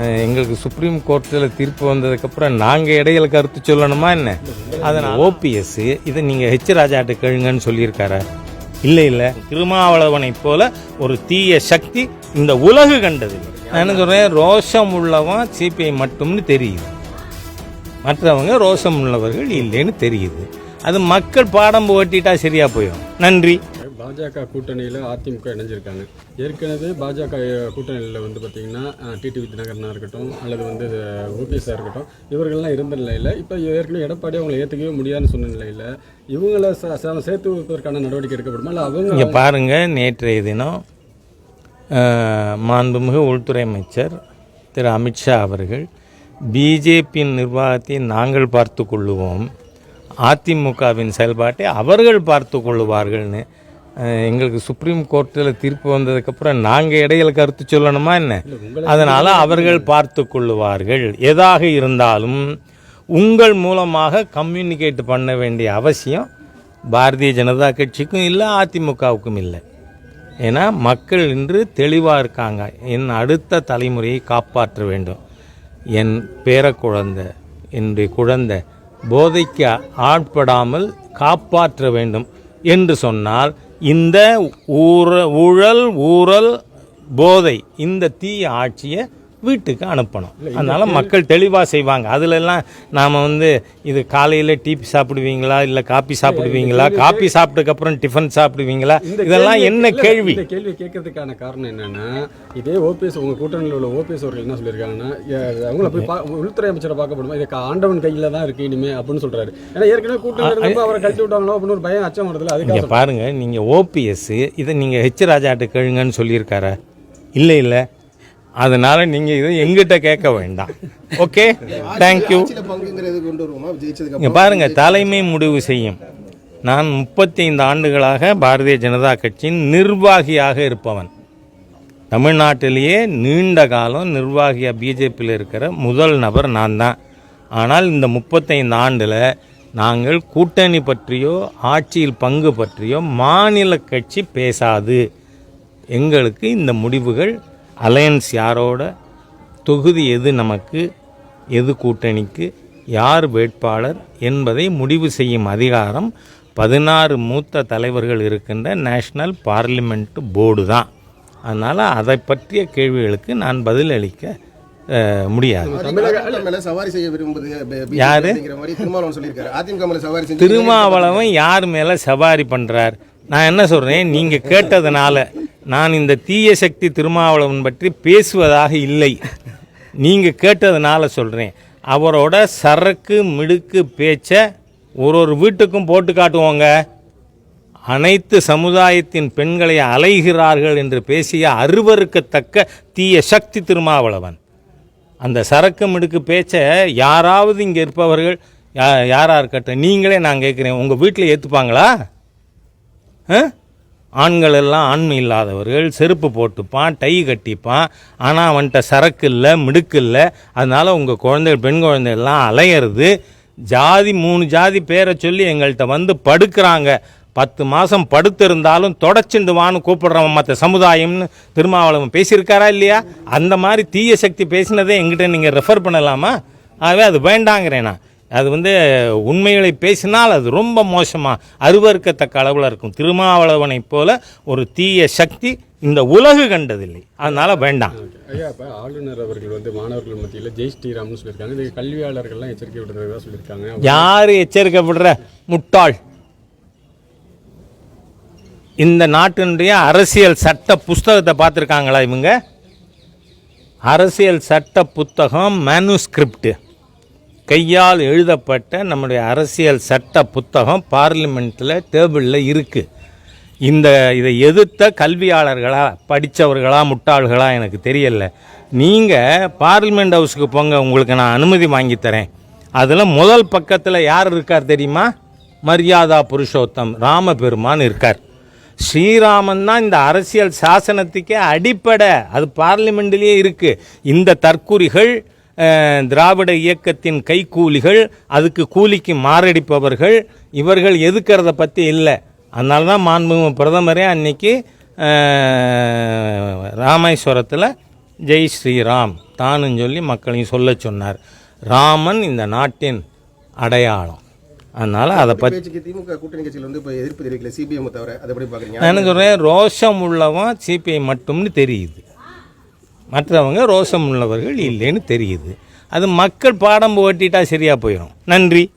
எங்களுக்கு சுப்ரீம் கோர்ட்டில் தீர்ப்பு வந்ததுக்கப்புறம் நாங்கள் இடையில கருத்து சொல்லணுமா என்ன? அதனால் ஓபிஎஸ் இதை நீங்கள் ஹெச் ராஜாட்ட கேளுங்கன்னு சொல்லியிருக்காரா? இல்லை இல்லை. திருமாவளவனைப் போல ஒரு தீய சக்தி இந்த உலகு கண்டது. நான் என்ன சொல்கிறேன் ரோஷம் உள்ளவன் சிபிஐ மட்டும்னு தெரியுது. மற்றவங்க ரோஷம் உள்ளவர்கள் இல்லைன்னு தெரியுது. அது மக்கள் பாடம் ஓட்டிட்டா சரியா போயிடும். நன்றி. பாஜக கூட்டணியில் அதிமுக இணைஞ்சிருக்காங்க. ஏற்கனவே பாஜக கூட்டணியில் வந்து பார்த்திங்கன்னா டிடிவி தினகரனாக இருக்கட்டும் அல்லது வந்து ஓபிஎஸ்ஸாக இருக்கட்டும் இவர்கள்லாம் இருந்த நிலையில் இப்போ ஏற்கனவே எடப்பாடி அவங்களை ஏற்றுக்கவே முடியாதுன்னு சொன்ன நிலையில் இவங்களை ச- சேர்த்து வைப்பதற்கான நடவடிக்கை எடுக்கப்படுமா? இல்லை அவங்க இங்கே பாருங்கள் நேற்றைய தினம் மாண்புமிகு உள்துறை அமைச்சர் திரு அமித்ஷா அவர்கள் பிஜேபியின் நிர்வாகத்தை நாங்கள் பார்த்து கொள்ளுவோம் அதிமுகவின் செயல்பாட்டை அவர்கள் பார்த்து கொள்ளுவார்கள்னு எங்களுக்கு சுப்ரீம் கோர்ட்டில் தீர்ப்பு வந்ததுக்கப்புறம் நாங்கள் இடையில கருத்து சொல்லணுமா என்ன? அதனால் அவர்கள் பார்த்து கொள்ளுவார்கள். எதாக இருந்தாலும் உங்கள் மூலமாக கம்யூனிகேட் பண்ண வேண்டிய அவசியம் பாரதிய ஜனதா கட்சிக்கும் இல்லை அதிமுகவுக்கும் இல்லை. ஏன்னா மக்கள் இன்று தெளிவாக இருக்காங்க. என் அடுத்த தலைமுறையை காப்பாற்ற வேண்டும். என் பேர குழந்தை என்னுடைய குழந்தை போதைக்கு ஆட்படாமல் காப்பாற்ற வேண்டும் என்று சொன்னால் இந்த ஊர ஊழல் ஊழல் போதை இந்த தீய ஆட்சியை வீட்டுக்கு அனுப்பணும். அதனால மக்கள் தெளிவாக செய்வாங்க. அதுல எல்லாம் நாம் வந்து இது காலையில் டீ சாப்பிடுவீங்களா? இல்லை காப்பி சாப்பிடுவீங்களா? காப்பி சாப்பிட்டதுக்கப்புறம் டிஃபன் சாப்பிடுவீங்களா? இதெல்லாம் என்ன கேள்வி இந்த கேள்வி? கேட்கறதுக்கான காரணம் என்னன்னா இதே ஓபிஎஸ் உங்க கூட்டணியில் உள்ள ஓபிஎஸ் அவர்கள் என்ன சொல்லியிருக்காங்கன்னா அவங்கள போய் பா- உள்துறை அமைச்சரை பார்க்க போடுமா இது ஆண்டவன் கையில தான் இருக்கு இனிமே அப்படின்னு சொல்றாரு. ஏன்னா ஏற்கனவே கூட்டணி அவரை கழட்டி விட்டாங்களோ அப்படின்னு ஒரு பயம் அச்சம் வருதுல இங்கே அதுக்காக பாருங்க நீங்கள் ஓபிஎஸ் இதை நீங்கள் ஹெச் ராஜாட்ட கேளுங்கன்னு சொல்லியிருக்காரா? இல்லை இல்லை. அதனால நீங்கள் இதை எங்கிட்ட கேட்க வேண்டாம். ஓகே தேங்க்யூ இங்கே பாருங்க தலைமை முடிவு செய்யும். நான் முப்பத்தைந்து ஆண்டுகளாக பாரதிய ஜனதா கட்சியின் நிர்வாகியாக இருப்பவன். தமிழ்நாட்டிலேயே நீண்ட காலம் நிர்வாகியாக பிஜேபியில் இருக்கிற முதல் நபர் நான் தான். ஆனால் இந்த முப்பத்தைந்து ஆண்டில் நாங்கள் கூட்டணி பற்றியோ ஆட்சியில் பங்கு பற்றியோ மாநில கட்சி பேசாது. எங்களுக்கு இந்த முடிவுகள் அலையன்ஸ் யாரோட? தொகுதி எது நமக்கு? எது கூட்டணிக்கு? யார் வேட்பாளர்? என்பதை முடிவு செய்யும் அதிகாரம் பதினாறு மூத்த தலைவர்கள் இருக்கின்ற நேஷனல் பார்லிமெண்ட் போர்டு தான். அதனால் அதை பற்றிய கேள்விகளுக்கு நான் பதிலளிக்க முடியாது. சவாரி செய்ய யாரு? திருமாவளவன் யார் மேலே சவாரி பண்ணுறார் நான் என்ன சொல்கிறேன் நீங்கள் கேட்டதுனால நான் இந்த தீய சக்தி திருமாவளவன் பற்றி பேசுவதாக இல்லை. நீங்கள் கேட்டதுனால சொல்கிறேன் அவரோட சரக்கு மிடுக்கு பேச்சை ஒரு ஒரு வீட்டுக்கும் போட்டு காட்டுவோங்க. அனைத்து சமுதாயத்தின் பெண்களை அலைகிறார்கள் என்று பேசிய அருவருக்கத்தக்க தீய சக்தி திருமாவளவன். அந்த சரக்கு மிடுக்கு பேச்சை யாராவது இங்கே இருப்பவர்கள் யா யாராக இருக்கட்டும் நீங்களே நான் கேட்குறேன் உங்கள் வீட்டில் ஏற்றுப்பாங்களா ஆ? ஆண்கள் எல்லாம் ஆண்மை இல்லாதவர்கள் செருப்பு போட்டுப்பான் டை கட்டிப்பான் ஆனால் அவன்கிட்ட சரக்கு இல்லை மிடுக்கு இல்லை. அதனால் உங்கள் குழந்தைகள் பெண் குழந்தைகள்லாம் அலையிறது. ஜாதி மூணு ஜாதி பேரை சொல்லி எங்கள்கிட்ட வந்து படுக்கிறாங்க. பத்து மாதம் படுத்திருந்தாலும் தொடச்சுண்டு வான்னு கூப்பிடுறவன் மற்ற சமுதாயம்னு திருமாவளவன் பேசியிருக்காரா இல்லையா? அந்த மாதிரி தீய சக்தி பேசினதே எங்கிட்ட நீங்கள் ரெஃபர் பண்ணலாமா? ஆகவே அது வேண்டாங்கிறேன் நான். அது வந்து உண்மைகளை பேசினால் அது ரொம்ப மோசமாக அருவருக்கத்தக்க அளவில் இருக்கும். திருமாவளவனைப் போல ஒரு தீய சக்தி இந்த உலகு கண்டதில்லை. அதனால வேண்டாம். ஐயா இப்போ ஆளுநர் அவர்கள் வந்து மாணவர்கள் மத்தியில் ஜெய் ஸ்ரீராம்னு சொல்லியிருக்காங்க. கல்வியாளர்கள்லாம் எச்சரிக்கை விடுறதா சொல்லியிருக்காங்க. யார் எச்சரிக்கைப்படுற முட்டாள். இந்த நாட்டினுடைய அரசியல் சட்ட புஸ்தகத்தை பார்த்துருக்காங்களா இவங்க? அரசியல் சட்ட புத்தகம் மேனுஸ்கிரிப்ட் கையால் எழுதப்பட்ட நம்முடைய அரசியல் சட்ட புத்தகம் பார்லிமெண்ட்டில் டேபிளில் இருக்குது இந்த இதை எதிர்த்த கல்வியாளர்களா படித்தவர்களா முட்டாள்களா எனக்கு தெரியல. நீங்கள் பார்லிமெண்ட் ஹவுஸுக்கு போங்க உங்களுக்கு நான் அனுமதி வாங்கி தரேன். அதில் முதல் பக்கத்தில் யார் இருக்கார் தெரியுமா? மரியாதா புருஷோத்தம் ராமபெருமான் இருக்கார். ஸ்ரீராமன் தான் இந்த அரசியல் சாசனத்துக்கே அடிப்படை. அது பார்லிமெண்ட்லேயே இருக்குது இந்த தற்குறிகள் திராவிட இயக்கத்தின் கைக்கூலிகள் அதுக்கு கூலிக்கு மாரடிப்பவர்கள் இவர்கள் எதுக்கிறத பற்றி இல்லை. அதனால தான் மாண்புமிகு பிரதமரே அன்னைக்கு ராமேஸ்வரத்தில் ஜெய் ஸ்ரீராம் தானும் சொல்லி மக்களையும் சொல்ல சொன்னார். ராமன் இந்த நாட்டின் அடையாளம். அதனால் அதை பற்றி திமுக கூட்டணி கட்சியில் வந்து இப்போ எதிர்ப்பு தெரிவிக்கல சிபிஎம் தவிர அதை எப்படி பாக்குறீங்க நான் என்ன சொல்கிறேன் ரோஷம் உள்ளவன் சிபிஐ மட்டும்னு தெரியுது. மற்றவங்க ரோஷம் உள்ளவர்கள் இல்லைன்னு தெரியுது. அது மக்கள் பாடம் ஓட்டிட்டா சரியாக போயிடும் நன்றி.